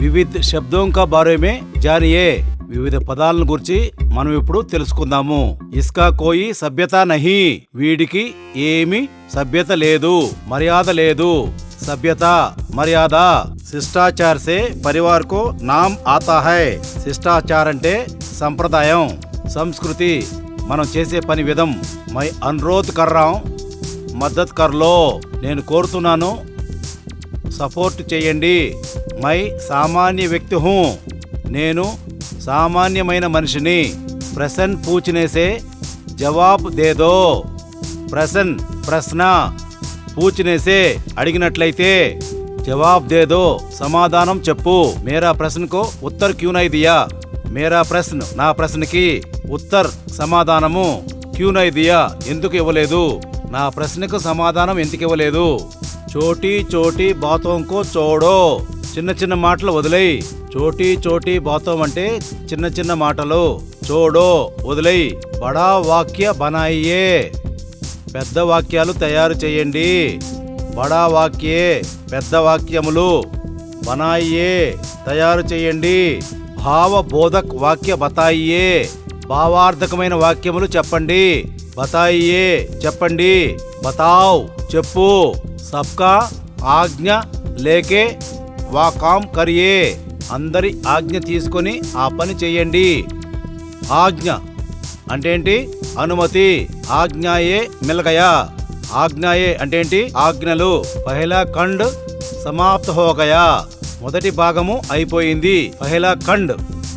వివిధ శబ్దం కా బారేమే జానియే. వివిధ పదాలను గురించి మనం ఇప్పుడు తెలుసుకుందాము. ఇస్కా కోయి సభ్యత నహి. వీడికి ఏమి సభ్యత లేదు మర్యాద లేదు. సభ్యత మర్యాద శిష్టాచార్ సే పరివార్ కో నామ్ ఆతా హై. శిష్టాచార్ అంటే సంప్రదాయం సంస్కృతి. మనం చేసే పని విధం. మై అనురోధ్ కర్రాం మద్దత్ కర్లో. నేను కోరుతున్నాను సపోర్ట్ చేయండి. మై సామాన్య వ్యక్తి హూ. నేను సామాన్యమైన మనిషిని. ప్రశ్న పూచినేసే జవాబు దేదో. ప్రశ్న ప్రశ్న పూచినేసే అడిగినట్లయితే జవాబ్ దేదో. సమాధానం చెప్పు. మేరా ప్రశ్నకు ఉత్తర్ క్యూ దియా. మేరా ప్రశ్న నా ప్రశ్నకి ఉత్తర్ సమాధానము క్యూ దియా. ఎందుకు ఇవ్వలేదు? నా ప్రశ్నకు సమాధానం ఎందుకు ఇవ్వలేదు? చోటీ చోటీ బాతోంకో చోడో. చిన్న చిన్న మాటలు వదిలేయి. చోటీ చోటీ బాతం అంటే చిన్న చిన్న మాటలు. చోడో వదిలేయి. బడా వాక్య బనాయియే. పెద్ద వాక్యాలు తయారు చేయండి. బడా వాక్యే పెద్ద వాక్యములు బనాయియే. తయారు చేయండి. భావ బోధక్ వాక్య బతాయియే. భావార్థకమైన వాక్యములు చెప్పండి. బతాయియే చెప్పండి. బతావ్ చెప్పు. సబ్కా ఆజ్ఞ లేకే వా కామ్ కరియే. అందరి ఆజ్ఞ తీసుకొని ఆ పని చేయండి. ఆజ్ఞ అంటే ఏంటి అనుమతి. ఆజ్ఞాయే మిలగయా. ఆజ్ఞాయే అంటే ఏంటి ఆజ్ఞలు. పహిలా ఖండ్ సమాప్త హోగయా మొదటి భాగము అయిపోయింది. పహిలా ఖండ్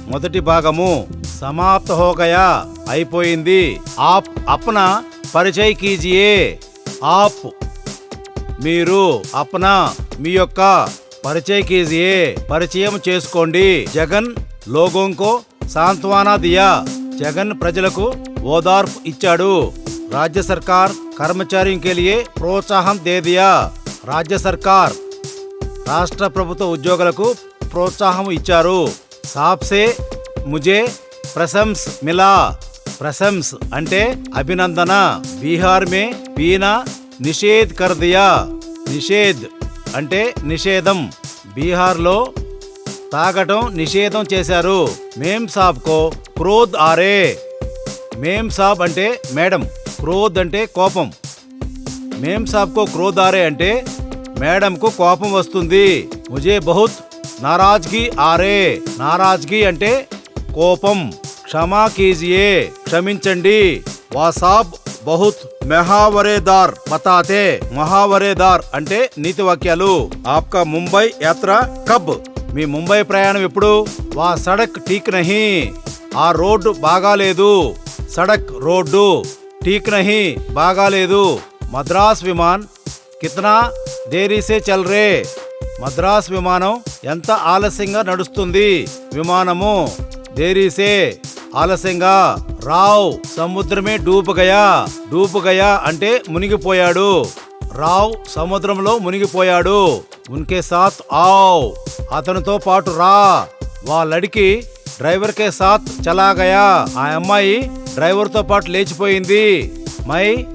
మొదటి భాగము సమాప్త హోగయా అయిపోయింది. ఆప్ అప్న పరిచయ్ కీజియే. ఆప్ మీరు అప్న మీ యొక్క పరిచయ కీజియే పరిచయం చేసుకోండి. జగన్ లోగోంకో సాంత్వానా దియా. జగన్ ప్రజలకు ఓదార్పు ఇచ్చాడు. రాజ్య సర్కార్ కర్మచారియం ప్రోత్సాహం దేదియా. రాజ్య సర్కార్ రాష్ట్ర ప్రభుత్వ ఉద్యోగులకు ప్రోత్సాహం ఇచ్చారు. సాప్సే ముజే ప్రశంస్ మిలా. ప్రశంస్ అంటే అభినందన. బీహార్ మే పీనా నిషేధ్ కర్ దియా. నిషేధ్ అంటే నిషేధం. బీహార్లో తాగటం నిషేధం చేశారు. మేం సాబ్కో క్రోధ్ ఆరే. మేం సాబ్ అంటే మేడం క్రోధ్ అంటే కోపం. మేం సాబ్కో క్రోధ్ ఆరే అంటే మేడంకు కోపం వస్తుంది. ముజే బహుత్ నారాజ్గి ఆరే. నారాజ్గి అంటే కోపం. క్షమా కీజియే. క్షమించండి. వాసాబ్ బహుత్ మెహావరేదార్ బతాతే మహావరేదార్ అంటే నీతి వాక్యాలు ఆప్కా ముంబై యాత్ర కబ్. మీ ముంబై ప్రయాణం ఎప్పుడు? వా సడక్ టీక్ నహి. ఆ రోడ్డు బాగాలేదు. సడక్ రోడ్డు టీక్ నహి. బాగాలేదు. మద్రాస్ విమాన్ కితనా దేరీసే చల్ రే మద్రాస్ విమానం ఎంత ఆలస్యంగా నడుస్తుంది? విమానము దేరీసే ఆలస్యంగా. రావ్ సముద్రమే డూబగయా డూబగయా అంటే మునిగిపోయాడు. రావ్ సముద్రంలో మునిగిపోయాడు. ఉన్కే సాత్ ఆవ్ అతనితో పాటు రా. వాళ్ళడికి డ్రైవర్ కే సాత్ చలాగయా. ఆ అమ్మాయి డ్రైవర్తో పాటు లేచిపోయింది. మై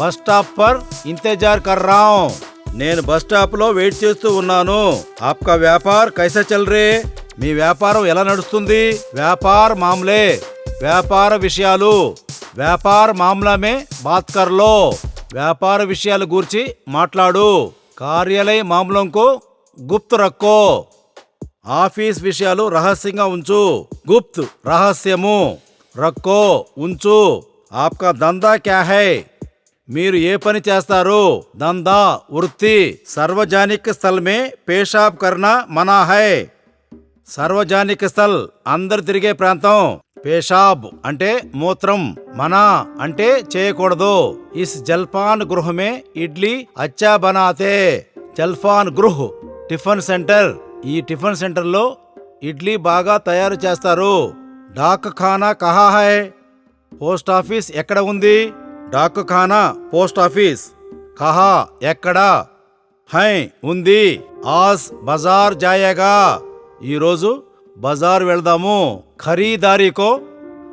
బస్ స్టాప్ పర్ ఇంతజార్ కర్రాం నేను బస్ స్టాప్లో వెయిట్ చేస్తూ ఉన్నాను. ఆప్కా వ్యాపార్ కైసా చల్ రే? మీ వ్యాపారం ఎలా నడుస్తుంది? వ్యాపార మామలే. వ్యాపార విషయాలు. వ్యాపార మామలమే బాత్ కర్లో వ్యాపార విషయాల గురించి మాట్లాడు. కార్యాలయ మామూలంకు గుప్తు రక్కో. ఆఫీస్ విషయాలు రహస్యంగా ఉంచు. గుప్త్ రహస్యము. రక్కో ఉంచు. ఆప్కా దందా క్యా హై? మీరు ఏ పని చేస్తారు? దందా వృత్తి సార్వజనిక స్థలమే పేషాబ్ కర్నా మనా హై? సార్వజనిక స్థల్ అందరు తిరిగే ప్రాంతం. పేషాబ్ అంటే మూత్రం మనా అంటే చేయకూడదు. ఇస్ జల్పాన్ గృహమే ఇడ్లీ అచ్చా బనాతే. జల్పాన్ గృహ్ టిఫిన్ సెంటర్. ఈ టిఫిన్ సెంటర్లో ఇడ్లీ బాగా తయారు చేస్తారు. డాక్ ఖానా కహా హై? పోస్ట్ ఆఫీస్ ఎక్కడ ఉంది? డాక్ ఖానా పోస్ట్ ఆఫీస్. కహా ఎక్కడ? హై ఉంది. ఆస్ బజార్ జాయేగా. ఈరోజు బజార్ వెళ్దాము. ఖరీదారీకో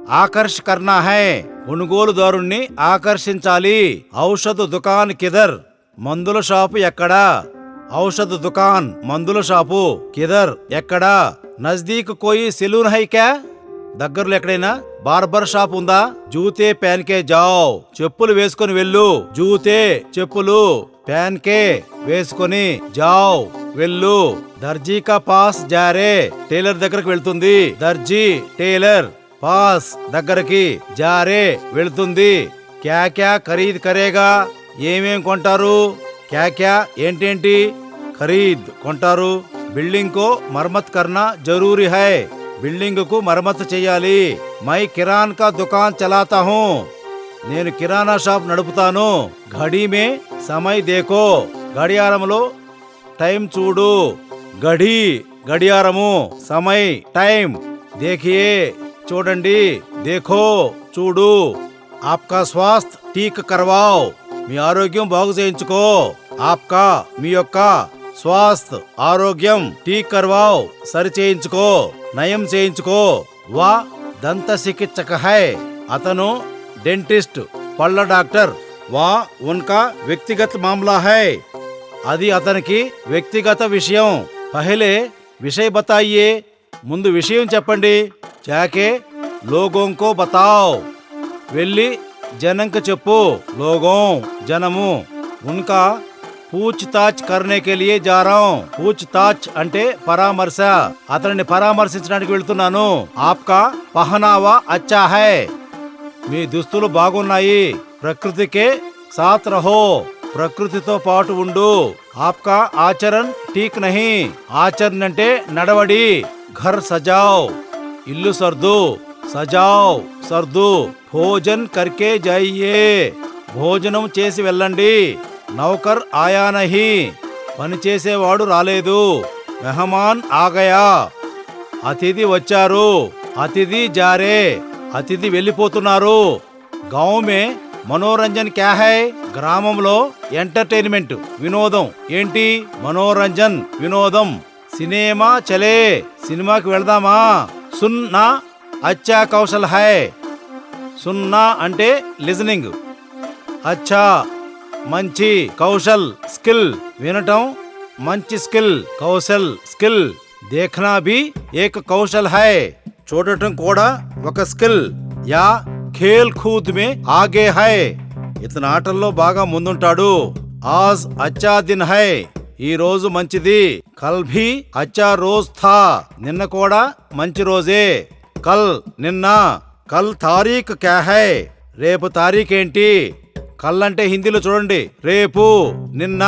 ఆకర్షకర్ణ హై. కొనుగోలుదారుణ్ణి ఆకర్షించాలి. ఔషధ దుకాన్ కిదర్ మందుల షాపు ఎక్కడా? ఔషధ దుకాన్ మందుల షాపు కిదర్ ఎక్కడా? నజ్దీక్ కోయి సెలూన్ హై క్యా? దగ్గరలో ఎక్కడైనా బార్బర్ షాప్ ఉందా? జూతే ప్యాన్కే జావ్. చెప్పులు వేసుకొని వెళ్ళు. జూతే చెప్పులు. ప్యాన్కే వేసుకొని జావ్ వెళ్ళు. దర్జీ కా పాస్ జారే. టైలర్ దగ్గరకు వెళ్తుంది. దర్జీ టైలర్ పాస్ దగ్గరకి జారే వెళ్తుంది. క్యా క్యా ఖరీద్ కరేగా? ఏమేం కొంటారు? క్యా క్యా ఏంటేంటి? ఖరీద్ కొంటారు. బిల్డింగ్ కో మరమ్మత్ కర్నా జరూరీ హై. బిల్డింగ్కు మరమ్మతు చేయాలి. మై కిరాన్ కా దుకాన్ చలాతా హూ. నేను కిరాణా షాప్ నడుపుతాను. ఘడీమే సమయ్ దేకో. గడియారంలో టైం చూడు. గడి గడియారము సమయ్ టైం. దేఖియే చూడండి దేఖో చూడు. ఆప్కా స్వాస్థ్ టీక్ కర్వావ్. మీ ఆరోగ్యం బాగు చేయించుకో. ఆప్కా మీ యొక్క స్వాస్థ్ ఆరోగ్యం టీక్ కర్వావ్. సరి చేయించుకో. నయం చేయించుకో. వా దంత చికిత్సక హై. అతను డెంటిస్ట్ పళ్ళ డాక్టర్ వా ఉన్కా వ్యక్తిగత మామలా హై. అది అతనికి వ్యక్తిగత విషయం. పహలే విషయ బతాయే ముందు విషయం చెప్పండి. చాకే లోగోంకో బతావ్. వెళ్ళి జనంకు చెప్పు. లోగోం జనము. ఉన్కా పూచ్ తాచ్ కర్నే లియే జారాం. పూచ్ తాచ్ అంటే పరామర్శ. అతనిని పరామర్శించడానికి వెళ్తున్నాను. ఆప్కా పహనావా అచ్చా హై. మీ దుస్తులు బాగున్నాయి. ప్రకృతికే సాత్ రహో ప్రకృతితో పాటు ఉండు. ఆప్కా ఆచరణ్ ఠీక్ నహి. ఆచరణ అంటే నడవడి. ఘర్ సజావ్. ఇల్లు సర్దు. సజావ్. సర్దు. భోజన్ కర్కే జాయియే. భోజనం చేసి వెళ్ళండి. నౌకర్ ఆయానహి. పనిచేసేవాడు పని చేసేవాడు రాలేదు. మెహమాన్ ఆగయా. అతిథి వచ్చారు. అతిథి జారే. అతిథి వెళ్ళిపోతున్నారు. గౌమే మనోరంజన్ క్యాహై గ్రామంలో ఎంటర్టైన్మెంట్ వినోదం. ఏంటి? మనోరంజన్ వినోదం. సినిమా చలే. సినిమాకి వెళదామా? సున్నా అచ్చా కౌశల్ హై. సున్నా అంటే లిజనింగ్. అచ్చా మంచి కౌశల్ స్కిల్. వినటం మంచి స్కిల్ కౌశల్ స్కిల్. దేఖనా భీ ఏక కౌశల్ హై. చూడటం కూడా ఒక స్కిల్. యా ఖేల్ ఖూద్ మే ఆగే హై. ఇతను ఆటల్లో బాగా ముందుంటాడు. ఆజ్ అచ్చా దిన్ హై. ఈ రోజు మంచిది. కల్ భీ అచ్చా రోజ్ థా. నిన్న కూడా మంచి రోజే. కల్ నిన్న. కల్ తారీఖ్ క్యా హై? రేపు తారీఖ్ ఏంటి కల్ అంటే హిందీలో చూడండి. రేపు నిన్న.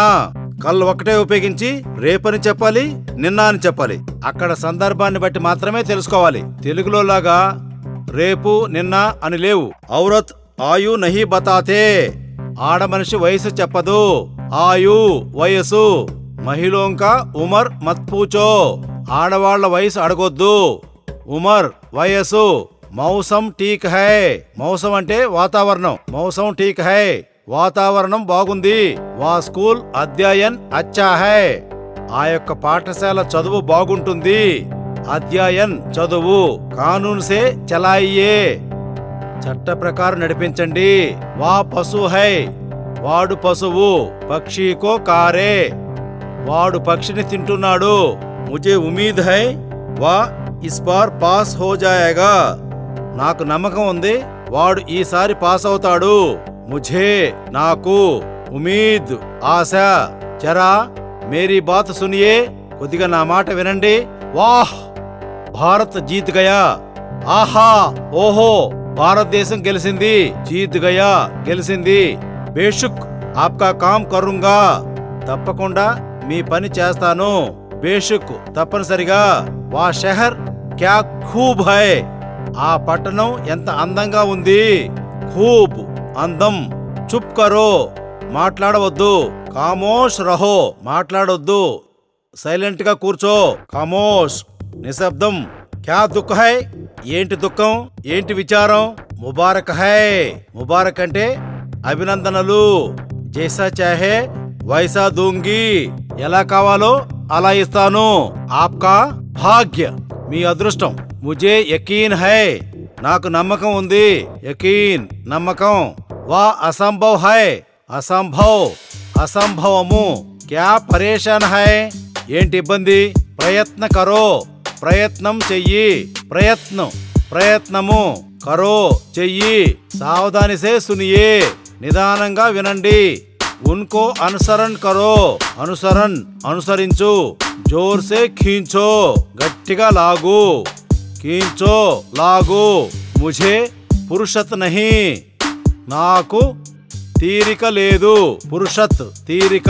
కళ్ళు ఒకటే ఉపయోగించి రేపని చెప్పాలి నిన్న అని చెప్పాలి. అక్కడ సందర్భాన్ని బట్టి మాత్రమే తెలుసుకోవాలి. తెలుగులో లాగా రేపు నిన్న అని లేవు. ఔరత్ ఆయు నహి బతాతే. ఆడ మనిషి వయసు చెప్పదు. ఆయు వయసు. మహిళోంక ఉమర్ మత్పూచో ఆడవాళ్ళ వయసు అడగొద్దు. ఉమర్ వయసు. మౌసం టీక్ హై. మౌసం అంటే వాతావరణం. మౌసం టీక్ హై. వాతావరణం బాగుంది. వా స్కూల్ అధ్యయన్ అచ్చా హై ఆ యొక్క పాఠశాల చదువు బాగుంటుంది. అధ్యయన్ చదువు. కానూన్ సే చలాయియే. చట్ట ప్రకారం నడిపించండి. వా పశు హై వాడు పశువు పక్షికో కారే. వాడు పక్షిని తింటున్నాడు. ముజే ఉమీద్ హై. వా ఇస్ బార్ పాస్ హో జాయేగా. నాకు నమ్మకం ఉంది. వాడు ఈసారి పాస్ అవుతాడు. ముఝే నాకు ఉమీద్ ఆశ జరా మేరీ బాత్ సునియే కొద్దిగా నా మాట వినండి వాహ్ భారత్ జీత్ గయా ఆహా ఓహో భారతదేశం గెలిచింది జీత్ గయా గెలిచింది బేషుక్ ఆప్కా కామ్ కరుంగా తప్పకుండా మీ పని చేస్తాను బేషుక్ తప్పనిసరిగా వా షహర్ క్యా ఖూబ్ హై ఆ పట్టణం ఎంత అందంగా ఉంది ఖూబ్ అందం. చుప్ కరో. మాట్లాడవద్దు. కామోష్ రహో. మాట్లాడొద్దు. సైలెంట్గా కూర్చో. కామోష్. నిశ్శబ్దం. క్యా దుఃఖ హై? ఏంటి దుఃఖం? ఏంటి విచారం? ముబారక్ హై. ముబారక్ అంటే అభినందనలు. జైసా చాహే వైసా దూంగి. ఎలా కావాలో అలా ఇస్తాను. ఆప్కా భాగ్య. మీ అదృష్టం. ముజే యకీన్ హై. నాకు నమ్మకం ఉంది. యకీన్. నమ్మకం. వా అసంభవ్ హై అసంభవ్ అసంభవము క్యా పరేషాన్ హై ఏంటి ఇబ్బంది? ప్రయత్న కరో ప్రయత్నం చెయ్యి ప్రయత్నం ప్రయత్నము కరో చెయ్యి సావధానిసే సునియే నిదానంగా వినండి. ఉన్కో అనుసరణ్ కరో అనుసరణ్ అనుసరించు జోర్సే ఖీంచో గట్టిగా లాగు ఖీంచో లాగు ముఝే పురుషత్ నహి. నాకు తీరిక లేదు. పురుషత్ తీరిక.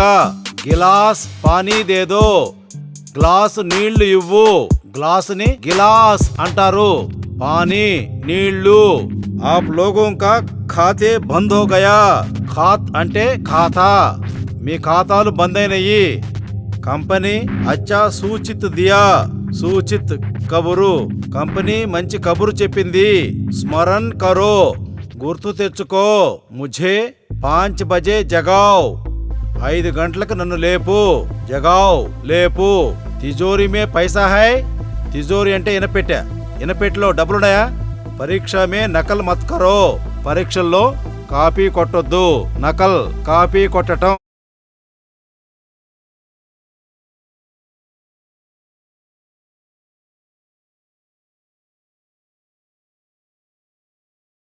గిలాస్ పానీ దేదో గ్లాస్ నీళ్ళు ఇవ్వు. గ్లాసుని గిలాస్ అంటారు. పానీ నీళ్ళు. ఆప్ లోగోं కా ఖాతే బంద్ హో గయా ఖాత్ అంటే ఖాతా. మీ ఖాతాలు బంద్ అయినయి కంపెనీ అచ్చా సూచిత్ దియా. సూచిత్ కబురు. కంపెనీ మంచి కబురు చెప్పింది. స్మరణ్ కరో. గుర్తు తెచ్చుకో. ముఝే పాంచ్ బజే జగావ్. ఐదు గంటలకు నన్ను లేపు. జగావ్ లేపు. తిజోరి మే పైసా హై? తిజోరి అంటే ఇనపెట్టె. ఇనపెట్టెలో డబ్బులున్నాయా? పరీక్ష మే నకల్ మత్ కరో. పరీక్షల్లో కాపీ కొట్టొద్దు. నకల్ కాపీ కొట్టటం.